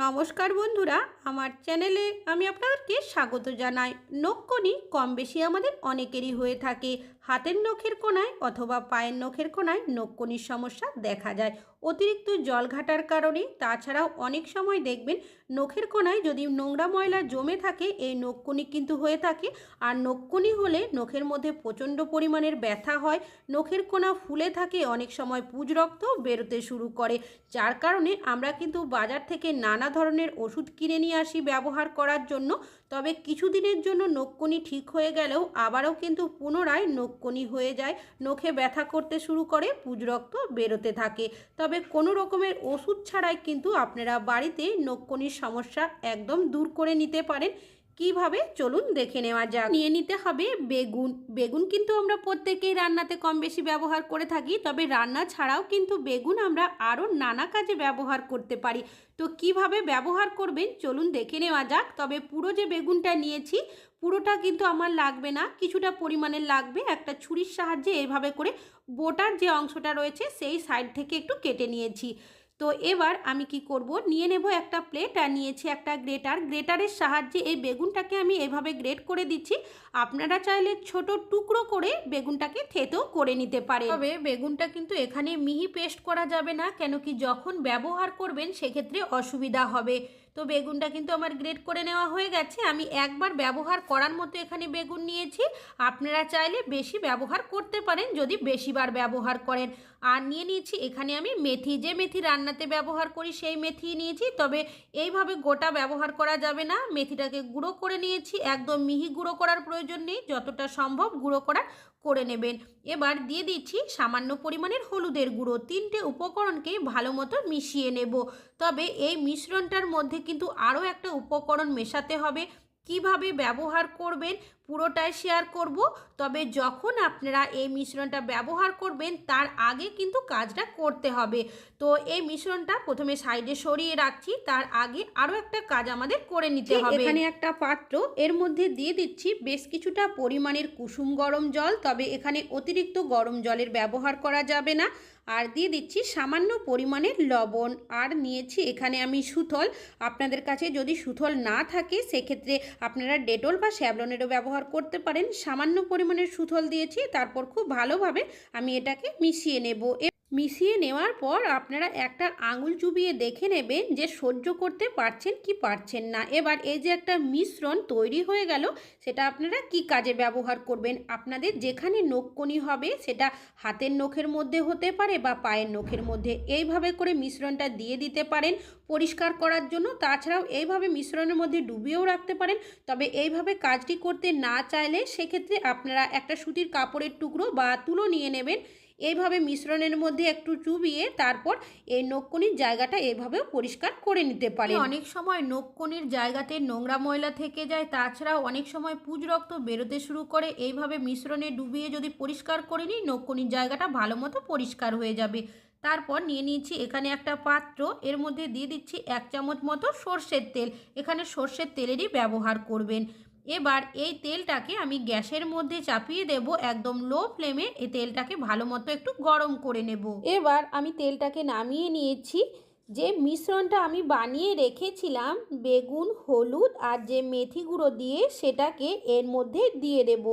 নমস্কার বন্ধুরা, আমার চ্যানেলে আমি আপনাদেরকে স্বাগত জানাই। নখকনি কম বেশি আমাদের অনেকেরই হয়ে থাকে। হাতের নখের কোনায় অথবা পায়ের নখের কোনায় নখকনির সমস্যা দেখা যায়। অতিরিক্ত জল ঘাটার কারণে, তাছাড়াও অনেক সময় দেখবেন নখের কোনায় যদি নোংরা ময়লা জমে থাকে, এই নখকনি কিন্তু হয়ে থাকে। আর নখকনি হলে নখের মধ্যে প্রচণ্ড পরিমাণের ব্যথা হয়। নখের কোনা ফুলে থাকে, অনেক সময় পুজ রক্ত বেরোতে শুরু করে। যার কারণে আমরা কিন্তু বাজার থেকে নানা ধরনের ওষুধ কিনে নিয়ে আসি ব্যবহার করার জন্য। তবে কিছুদিনের জন্য নক্ষণি ঠিক হয়ে গেলেও আবারও কিন্তু পুনরায় নখকনি হয়ে যায়। নখে ব্যথা করতে শুরু করে, পুজ রক্ত বেরোতে থাকে। তবে কোনো রকমের ওষুধ ছাড়াই কিন্তু আপনারা বাড়িতে নক্ষণির সমস্যা একদম দূর করে নিতে পারেন। কীভাবে? চলুন দেখে নেওয়া যাক। নিয়ে নিতে হবে বেগুন। বেগুন কিন্তু আমরা প্রত্যেকেই রান্নাতে কম বেশি ব্যবহার করে থাকি, তবে রান্না ছাড়াও কিন্তু বেগুন আমরা আরও নানা কাজে ব্যবহার করতে পারি। তো কীভাবে ব্যবহার করবেন? চলুন দেখে নেওয়া যাক। তবে পুরো যে বেগুনটা নিয়েছি, পুরোটা কিন্তু আমার লাগবে না। কিছুটা পরিমাণে লাগবে। একটা ছুরির সাহায্যে এইভাবে করে বোটার যে অংশটা রয়েছে, সেই সাইড থেকে একটু কেটে নিয়েছি। তো এবার আমি কি করব? নিয়ে নেব একটা প্লেট আর নিয়েছি একটা গ্রেটার গ্রেটারের সাহায্যে এই বেগুনটাকে আমি এভাবে গ্রেট করে দিচ্ছি। আপনারা চাইলে ছোট টুকরো করে বেগুনটাকে থেতেও করে নিতে পারে তবে বেগুনটা কিন্তু এখানে মিহি পেস্ট করা যাবে না, কেন কি যখন ব্যবহার করবেন সেক্ষেত্রে অসুবিধা হবে। তো বেগুনটা কিন্তু আমার গ্রেড করে নেওয়া হয়ে গেছে। আমি একবার ব্যবহার করার মতো এখানে বেগুন নিয়েছি। আপনারা চাইলে বেশি ব্যবহার করতে পারেন যদি বেশিবার ব্যবহার করেন। আর নিয়ে নিয়েছি, এখানে আমি মেথি, যে মেথি রান্নাতে ব্যবহার করি সেই মেথি নিয়েছি। তবে এইভাবে গোটা ব্যবহার করা যাবে না। মেথিটাকে গুঁড়ো করে নিয়েছি। একদম মিহি গুঁড়ো করার প্রয়োজন নেই। যতটা সম্ভব গুঁড়ো করার করে নেবেন। এবার দিয়ে দিচ্ছি সামান্য পরিমাণের হলুদের গুঁড়ো। তিনটে উপকরণকে ভালো মতো মিশিয়ে নেব। তবে এই মিশ্রণটার মধ্যে কিন্তু আরও একটা উপকরণ মেশাতে হবে। কীভাবে ব্যবহার করবেন পুরোটাই শেয়ার করব। তবে যখন আপনারা এই মিশ্রণটা ব্যবহার করবেন তার আগে কিন্তু কাজটা করতে হবে। তো এই মিশ্রণটা প্রথমে সাইডে সরিয়ে রাখছি তার আগে আরও একটা কাজ আমাদের করে নিতে হবে। এখানে একটা পাত্র এর মধ্যে দিয়ে দিচ্ছি বেশ কিছুটা পরিমাণের কুসুম গরম জল তবে এখানে অতিরিক্ত গরম জলের ব্যবহার করা যাবে না। আর দিয়ে দিচ্ছি সামান্য পরিমাণের লবণ। আর নিয়েছি এখানে আমি সুথল। আপনাদের কাছে যদি সুথল না থাকে সেক্ষেত্রে আপনারা ডেটল বা স্যাভলনেরও ব্যবহার করতে পারেন। সামান্য পরিমাণে সুথল দিয়েছি, তারপর খুব ভালোভাবে আমি এটাকে মিশিয়ে নেব। মিশিয়ে নেওয়ার পর আপনারা একটা আঙুল চুবিয়ে দেখে নেবেন যে সহ্য করতে পারছেন কি পারছেন না। এবার এই যে একটা মিশ্রণ তৈরি হয়ে গেল, সেটা আপনারা কি কাজে ব্যবহার করবেন? আপনাদের যেখানে নখকনি হবে, সেটা হাতের নখের মধ্যে হতে পারে বা পায়ের নখের মধ্যে। এইভাবে করে মিশ্রণটা দিয়ে দিতে পারেন। পরিষ্কার করার জন্য। তাছাড়াও এইভাবে মিশ্রণের মধ্যে ডুবিয়েও রাখতে পারেন। তবে এইভাবে কাজটি করতে না চাইলে সেক্ষেত্রে আপনারা একটা সুতির কাপড়ের টুকরো বা তুলো নিয়ে নেবেন। এইভাবে মিশ্রণের মধ্যে একটু চুবিয়ে তারপর এই নখকনির জায়গাটা এইভাবেও পরিষ্কার করে নিতে পারে অনেক সময় নখকনির জায়গাতে নোংরা ময়লা থেকে যায়। তাছাড়াও অনেক সময় পুজ রক্ত বেরোতে শুরু করে। এইভাবে মিশ্রণে ডুবিয়ে যদি পরিষ্কার করে নিই নখকনির জায়গাটা ভালো মতো পরিষ্কার হয়ে যাবে। তারপর নিয়ে নিয়েছি এখানে একটা পাত্র। এর মধ্যে দিয়ে দিচ্ছি এক চামচ মতো সর্ষের তেল। এখানে সর্ষের তেলেরই ব্যবহার করবেন। এবার এই তেলটাকে আমি গ্যাসের মধ্যে চাপিয়ে দেব একদম লো ফ্লেমে। এই তেলটাকে ভালো মতো একটু গরম করে নেব। এবার আমি তেলটাকে নামিয়ে নিয়েছি। যে মিশ্রণটা আমি বানিয়ে রেখেছিলাম, বেগুন, হলুদ আর যে মেথি গুঁড়ো দিয়ে সেটাকে এর মধ্যে দিয়ে দেব।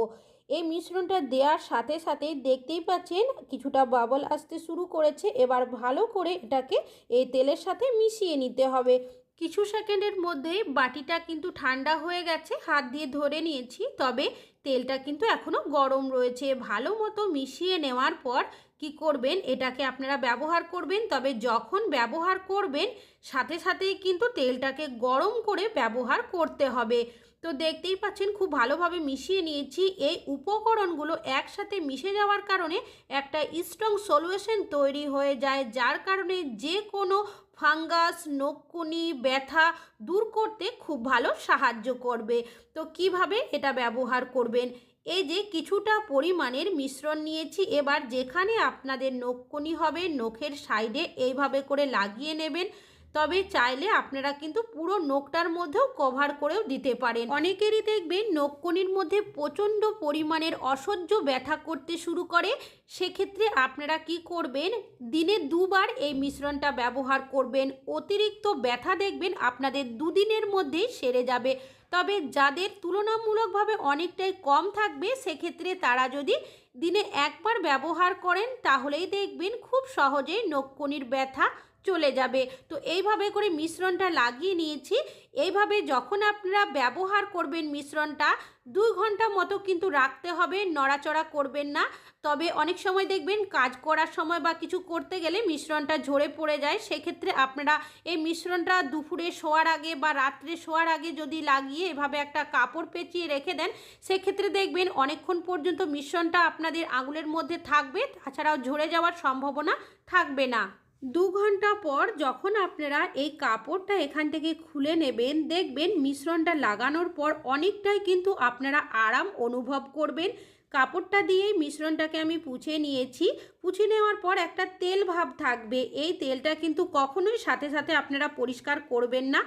এই মিশ্রণটা দেওয়ার সাথে সাথে দেখতেই পাচ্ছেন কিছুটা বাবল আসতে শুরু করেছে। এবার ভালো করে এটাকে এই তেলের সাথে মিশিয়ে নিতে হবে। কিছু সেকেন্ডের মধ্যেই বাটিটা কিন্তু ঠান্ডা হয়ে গেছে, হাত দিয়ে ধরে নিয়েছি, তবে তেলটা কিন্তু এখনও গরম রয়েছে। ভালো মতো মিশিয়ে নেওয়ার পর কি করবেন, এটাকে আপনারা ব্যবহার করবেন, তবে যখন ব্যবহার করবেন, সাথে সাথেই কিন্তু তেলটাকে গরম করে ব্যবহার করতে হবে। তো দেখতেই পাচ্ছেন, খুব ভালোভাবে মিশিয়ে নিয়েছি। এই উপকরণগুলো একসাথে মিশে যাওয়ার কারণে একটা স্ট্রং সলিউশন তৈরি হয়ে যায়, যার কারণে যে কোনো ফাঙ্গাস নকুনি, ব্যথা দূর করতে খুব ভালো সাহায্য করবে। তো কীভাবে এটা ব্যবহার করবেন? এই যে কিছুটা পরিমাণের মিশ্রণ নিয়েছি, এবার যেখানে আপনাদের নখকনি হবে, নখের সাইডে এইভাবে করে লাগিয়ে নেবেন। তবে চাইলে আপনারা কিন্তু পুরো নোকটার মধ্যেও কভার করেও দিতে পারেন। অনেকেরই দেখবেন নোককনির মধ্যে প্রচণ্ড পরিমাণের অসহ্য ব্যথা করতে শুরু করে। সেক্ষেত্রে আপনারা কি করবেন? দিনে দুবার এই মিশ্রণটা ব্যবহার করবেন। অতিরিক্ত ব্যথা দেখবেন আপনাদের দুদিনের মধ্যেই সেরে যাবে। তবে যাদের তুলনামূলকভাবে অনেকটাই কম থাকবে, সেক্ষেত্রে তারা যদি দিনে একবার ব্যবহার করেন, তাহলেই দেখবেন খুব সহজেই নখকনির ব্যথা চলে যাবে। তো এইভাবে করে মিশ্রণটা লাগিয়ে নিয়েছি। এইভাবে যখন আপনারা ব্যবহার করবেন মিশ্রণটা, দুই ঘণ্টা মতো কিন্তু রাখতে হবে, নড়াচড়া করবেন না। তবে অনেক সময় দেখবেন কাজ করার সময় বা কিছু করতে গেলে মিশ্রণটা ঝরে পড়ে যায়। সেক্ষেত্রে আপনারা এই মিশ্রণটা দুপুরে শোয়ার আগে বা রাত্রে শোয়ার আগে যদি লাগিয়ে এভাবে একটা কাপড় পেঁচিয়ে রেখে দেন, সেক্ষেত্রে দেখবেন অনেকক্ষণ পর্যন্ত মিশ্রণটা আপনাদের আঙুলের মধ্যে থাকবে। তাছাড়াও ঝরে যাওয়ার সম্ভাবনা থাকবে না। দু ঘণ্টা পর যখন আপনারা এই কাপড়টা এখান থেকে খুলে নেবেন, দেখবেন মিশ্রণটা লাগানোর পর অনেকটাই কিন্তু আপনারা আরাম অনুভব করবেন। কাপড়টা দিয়েই মিশ্রণটাকে আমি পুছে নিয়েছি। পুছে নেওয়ার পর একটা তেল ভাব থাকবে। এই তেলটা কিন্তু কখনোই সাথে সাথে আপনারা পরিষ্কার করবেন না।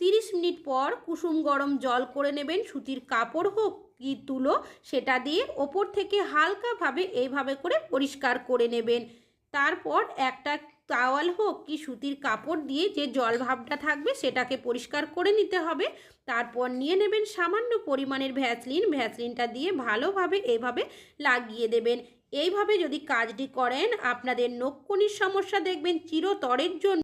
তিরিশ মিনিট পর কুসুম গরম জল করে নেবেন। সুতির কাপড় হোক কি তুলো, সেটা দিয়ে ওপর থেকে হালকাভাবে এইভাবে করে পরিষ্কার করে নেবেন। তারপর একটা টাওয়াল হোক কি সুতির কাপড় দিয়ে যে জল ভাবটা থাকবে সেটাকে পরিষ্কার করে নিতে হবে। তারপর নিয়ে নেবেন সামান্য পরিমাণের ভ্যাসলিন। ভ্যাসলিনটা দিয়ে ভালোভাবে এভাবে লাগিয়ে দেবেন। এইভাবে যদি কাজটি করেন, আপনাদের নক্ষণির সমস্যা দেখবেন চিরতরের জন্য।